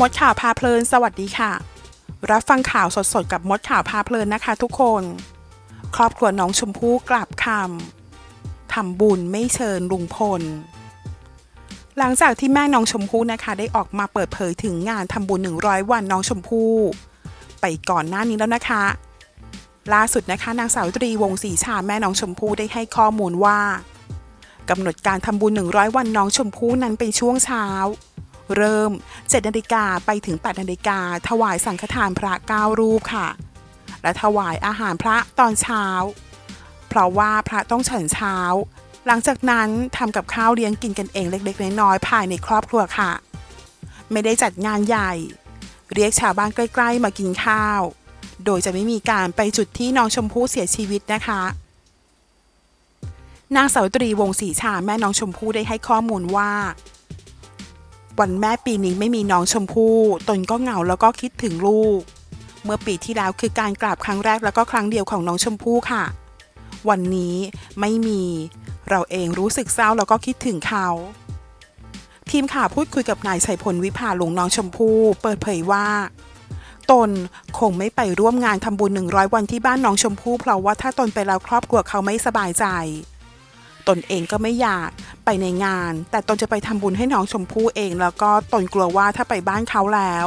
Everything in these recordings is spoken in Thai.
มดข่าวพาเพลิน สวัสดีค่ะ รับฟังข่าวสดๆ กับมดข่าวพาเพลินนะคะทุกคน ครอบครัวน้องชมพู่กลับคำทำบุญไม่เชิญลุงพล หลังจากที่แม่น้องชมพู่นะคะ ได้ออกมาเปิดเผยถึงงานทำบุญ 100 วันน้องชมพู่ ไปก่อนหน้านี้แล้วนะคะ ล่าสุดนะคะนางสาวตรีวงศรีชาแม่น้องชมพู่ได้ให้ข้อมูลว่ากำหนดการทำบุญ 100 วันน้องชมพู่นั้นเป็นช่วงเช้า เริ่ม 7นาฬิกาไปถึง8นาฬิกาถวายสังฆทานพระ9รูปค่ะ และถวายอาหารพระตอนเช้า เพราะว่าพระต้องฉันเช้า หลังจากนั้นทำกับข้าวเลี้ยงกินกันเองเล็กๆน้อยๆภายในครอบครัวค่ะ ไม่ได้จัดงานใหญ่ เรียกชาวบ้านใกล้ ๆ มากินข้าว โดยจะไม่มีการไปจุดที่น้องชมพู่เสียชีวิตนะคะนางสาวตรีวงศรีชาแม่น้องชมพู่ได้ให้ข้อมูลว่า วันแม่ปีนี้ไม่มีน้องชมพู่ตนก็เหงาแล้วก็คิดถึงลูก เมื่อปีที่แล้วคือการกราบครั้งแรกแล้วก็ครั้งเดียวของน้องชมพู่ค่ะ วันนี้ไม่มี เราเองรู้สึกเศร้าแล้วก็คิดถึงเขาทีมข่าวพูดคุยกับนายชัยพลวิภาลุงน้องชมพู่เปิดเผยว่า ตนคงไม่ไปร่วมงานทำบุญ 100 วันที่บ้านน้องชมพู่เพราะว่าถ้าตนไปแล้วครอบครัวเขาไม่สบายใจ ตนเองก็ไม่อยาก ไปในงาน แต่ตนจะไปทำบุญให้น้องชมพู่เอง แล้วก็ตนกลัวว่าถ้าไปบ้านเขาแล้ว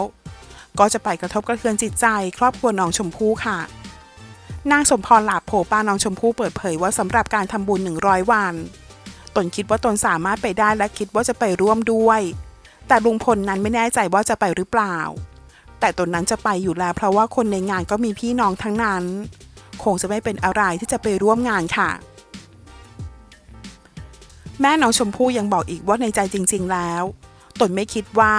ก็จะไปกระทบกระเทือนจิตใจ ครอบครัวน้องชมพู่ค่ะ นางสมพรหลาโผป้าน้องชมพู่เปิดเผยว่าสำหรับการทำบุญ 100 วัน ตนคิดว่าตนสามารถไปได้และคิดว่าจะไปร่วมด้วย แต่ลุงพลนั้นไม่แน่ใจว่าจะไปหรือเปล่า แต่ตนนั้นจะไปอยู่แล้ว เพราะว่าคนในงานก็มีพี่น้องทั้งนั้น คงจะไม่เป็นอะไรที่จะไปร่วมงานค่ะ แม่น้องชมพู่ยังบอกอีกว่าในใจจริง ๆ แล้ว ตนไม่คิดว่า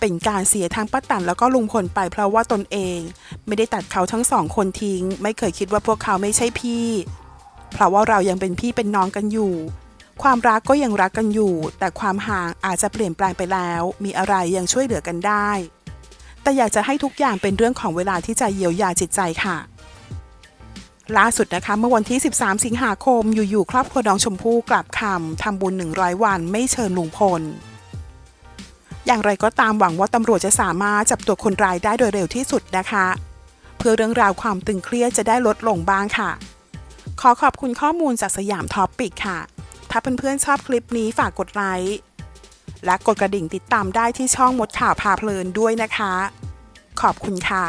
เป็นการเสียทางป้าตันแล้วก็ลุงพลไปเพราะว่าตนเอง ไม่ได้ตัดเขาทั้งสองคนทิ้ง ไม่เคยคิดว่าพวกเขาไม่ใช่พี่ เพราะว่าเรายังเป็นพี่เป็นน้องกันอยู่ ความรักก็ยังรักกันอยู่ แต่ความห่างอาจจะเปลี่ยนแปลงไปแล้ว มีอะไรยังช่วยเหลือกันได้ แต่อยากจะให้ทุกอย่างเป็นเรื่องของเวลาที่จะเยียวยาจิตใจค่ะ ล่าสุดนะคะเมื่อวันที่ 13 สิงหาคมอยู่ๆครอบครัวน้องชมพู่กลับคำทำบุญ 100 วันไม่เชิญลุงพล อย่างไรก็ตามหวังว่าตำรวจจะสามารถจับตัวคนร้ายได้โดยเร็วที่สุดนะคะ เพื่อเรื่องราวความตึงเครียดจะได้ลดลงบ้างค่ะ ขอขอบคุณข้อมูลจากสยามท็อปปิกค่ะ ถ้าเพื่อนๆชอบคลิปนี้ฝากกดไลค์และกดกระดิ่งติดตามได้ที่ช่องมดข่าวพาเพลินด้วยนะคะ ขอบคุณค่ะ